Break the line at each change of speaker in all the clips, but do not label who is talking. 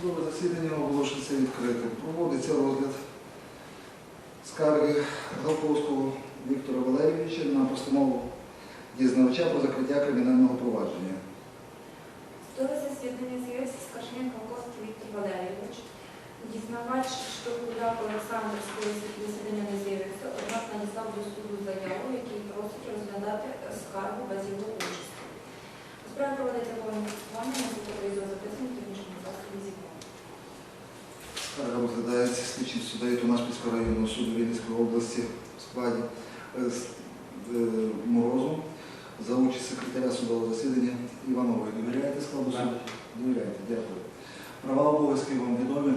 Судове засідання оголошується відкритим. Проводиться розгляд скарги Галковського Віктора Валерійовича на постанову дізнавача про закриття кримінального провадження.
Судове засідання з'явився скаржник Костя Віктор Валерійович. Дізнавач Штуркуляк Олександр з засідання не з'явився, однак надіслав до суду заяву, який просить розглядати скаргу без його участі. У справі проводиться повне фіксування, на суду записані технічні засоби зібрання.
Скарга розглядається слідчим суддею Томашпільського районного суду Вінницької області в складі е, з- е, Морозу за участь секретаря судового засідання Іванової. Довіряєте складу суду? Довіряєте, дякую. Права обов'язки вам відомі?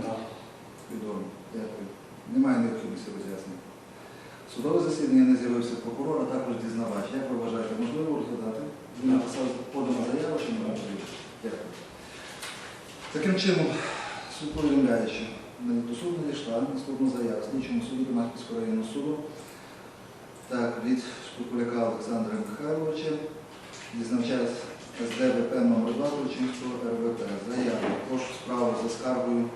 Відомі. Дякую. Немає необхідності роз'яснення. Судове засідання не з'явився прокурор, а також дізнавач. Як ви вважаєте, можливо розглядати? Він написав подана заяву, чи не можливо? Дякую. Таким чином, суд повідомляючи, до суду надійшла наступна заява слідчому суду Домашнього районного суду так, від Штукуляка Олександра Михайловича, дізнавча СДВП номер 2 Турчинського РВП. Заява. Прошу справу за скаргою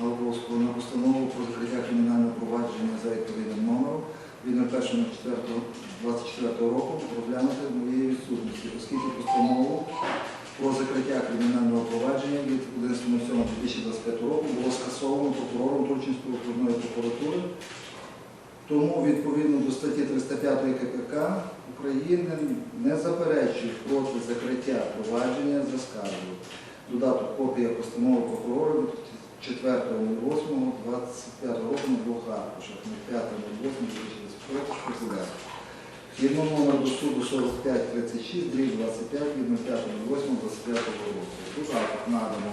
Галковського на постанову про закриття кримінального провадження за відповідним номером від 01.04.24 року розглянути моєї відсутності, про закриття кримінального провадження від 11.07.2025 року було скасовано прокурором Турчинської окружної прокуратури. Тому відповідно до статті 305 КПК України не заперечують проти закриття провадження за скаргою. Додаток копія постанови прокурора від 4.08.25 року на двох аркушах, на 5.08.2025 року. Згідно номер до суду 4536, дріб 25 від 05.08.25 року. Тут Додаток надано.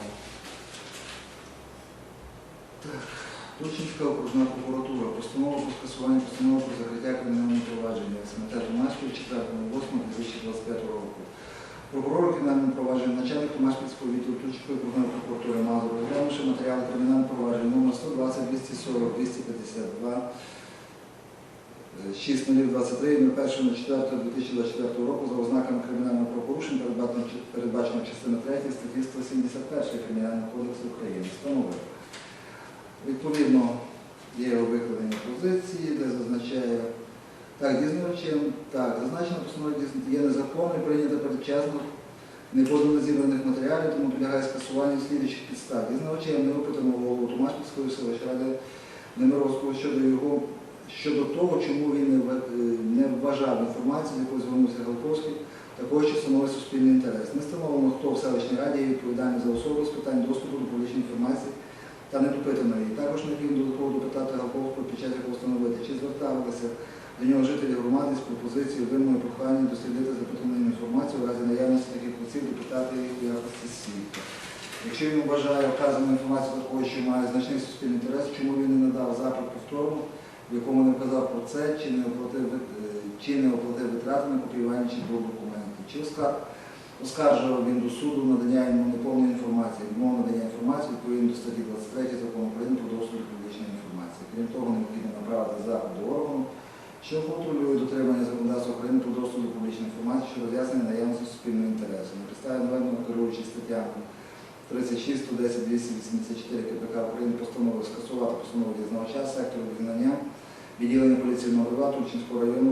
Турчинська окружна прокуратура. Постанова про скасування постанови про закриття кримінального провадження СМТ Томашпіль 4.08.2025 року. Прокурор кримінального провадження, начальник Томашпільського відділу Турчинської окружної прокуратури Мазур, розглянувши матеріали кримінального провадження номер 120 240 252 6023 01.04.2024 року за ознаками кримінального правопорушення, передбачено- частиною 3 статті 171 Кримінального кодексу України. Встановив. Відповідно, є викладені позиції, де зазначає, так, дізнавачем, так, зазначено постанови є незаконною, прийнята передчасно, не подано зібраних матеріалів, тому підлягає скасуванню слідуючих підстав. Дізнавачем не випитано голову Томашпільської селищради Немировського щодо його щодо того, чому він не е, вважав інформацію, з якою звернувся Галковський, також що становить суспільний інтерес. Не встановлено, хто в селищній раді відповідальний за особу з питань доступу до публічної інформації та не допитано її. Також необхідно додатково допитати Галковського під час якого встановити, чи зверталися до нього жителі громади з пропозицією вимогою прохання дослідити запитану інформацію в разі наявності таких осіб, допитати їх у якості свідка. Якщо він вважає вказану інформацію такою, що має значний суспільний інтерес, чому він не надав запит повторно, в якому не вказав про це, чи не оплатив, е, чи не оплатив витрати на копіювання чи друк документів, чи оскар- оскаржував він до суду надання йому неповної інформації, відмову надання інформації відповідно до статті 23 закону України про доступ до публічної інформації. Крім того, необхідно направити до органу, що контролює дотримання законодавства України про доступ до публічної інформації, що роз'яснення наявності суспільного інтересу. На підставі наведено керуючись статтями 36, 110, 284 КПК України постанови скасувати постанову дізнавача сектору визнання відділення поліції номер 2 Турчинського району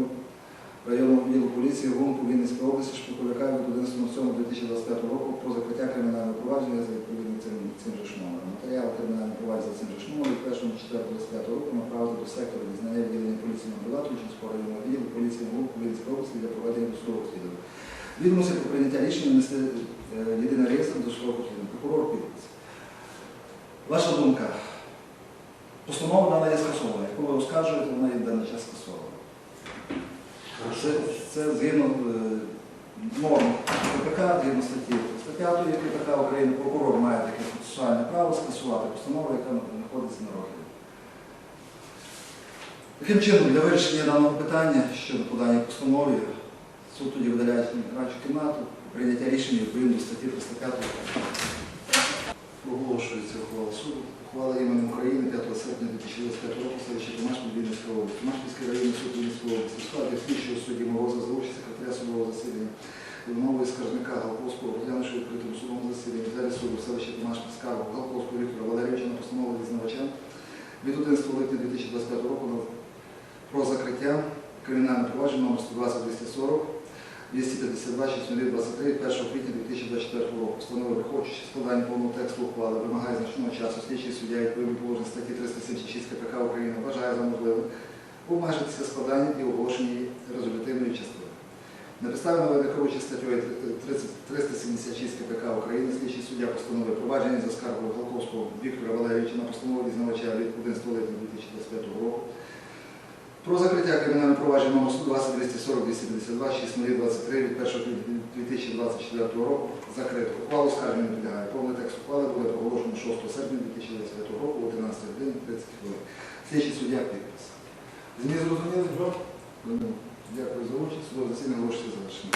районного відділу поліції ГУНПу Вінницької області Шпикуляка від 11.07.2025 року про закриття кримінального провадження за відповідним цим, цим же номером. Матеріал кримінального провадження цим же номером від 1.04.25 року направити до сектору дізнання відділення поліції номер 2 Турчинського районного відділу поліції ГУНПу Вінницької області для проведення досудового розслідування. Відомості про прийняття рішення єдиний реєстр до судового розслідування. Прокурор підпис. Ваша думка. Постанова дана є скасована. Яку ви оскаржуєте, вона є в даний час скасована. Це, це згідно е, норм КПК, згідно статті 105 КПК України, прокурор має таке процесуальне право скасувати постанову, яка знаходиться на розгляді. Таким чином, для вирішення даного питання щодо подання постанови, суд тоді видаляє нарадчу кімнату, прийняття рішення відповідно до статті 305 Оголошується ухвала суду. Ухвала іменем України 5 серпня 2025 року селище Томашпіль Вінницької області. Томашпільський районний суд Вінницької області. В складі слідчого судді Мороза за участь секретаря судового засідання нової скаржника Галковського, розглянувши у відкритому судовому засіданні залі суду в селищі Томашпіль Галковського Віктора Валерійовича на постанову дізнавача від 11 липня 2025 року про закриття кримінального провадження номер 120 240 252 623 1 квітня 2024 року. Встановив, враховуючи складання повного тексту ухвали, вимагає значного часу слідчий суддя відповідно положення статті 376 КПК України вважає за можливе обмежитися складанням і оголошенням її результативної частини. На підставі наведених керуючи статтею 30 376 КПК України слідчий суддя постановив провадження за скаргою Голковського Віктора Валерійовича на постанову дізнавача від 11 липня 2025 року про закриття кримінального провадження номер 120 240 252 6023 від 1 квітня 2024 року закрито. Ухвалу скарження не підлягає. Повний текст ухвали буде проголошено 6 серпня 2025 року о 11 годині 30 хвилин. Слідчий суддя підпис. Зміни зрозуміли? Дякую за участь. Судове засідання оголошується завершено.